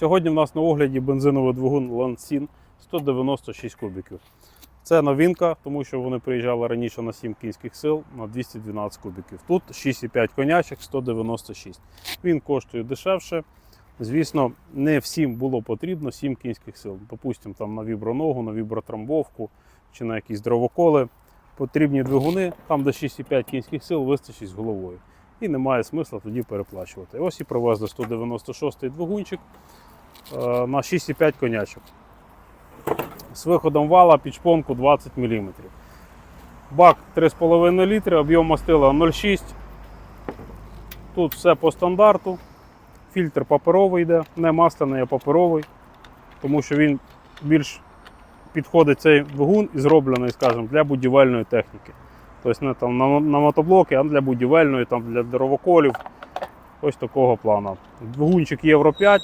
Сьогодні в нас на огляді бензиновий двигун Lansin 196 кубіків. Це новинка, тому що вони приїжджали раніше на 7 кінських сил на 212 кубіків. Тут 6,5 конячок 196. Він коштує дешевше. Звісно, не всім було потрібно 7 кінських сил. Допустимо, там на віброногу, на вібротрамбовку чи на якісь дровоколи. Потрібні двигуни, там до 6,5 кінських сил вистачить з головою. І немає смисла тоді переплачувати. Ось і привезли 196-й двигунчик на 6,5 конячок. З виходом вала під шпонку 20 мм. Бак 3,5 літри, об'єм мастила 0,6. Тут все по стандарту. Фільтр паперовий йде, не масляний, а паперовий, тому що він більш підходить цей двигун і зроблений, скажімо, для будівельної техніки. Тобто не там на, на мотоблоки, а для будівельної, там, для дровоколів. Ось такого плану. Двигунчик Євро 5.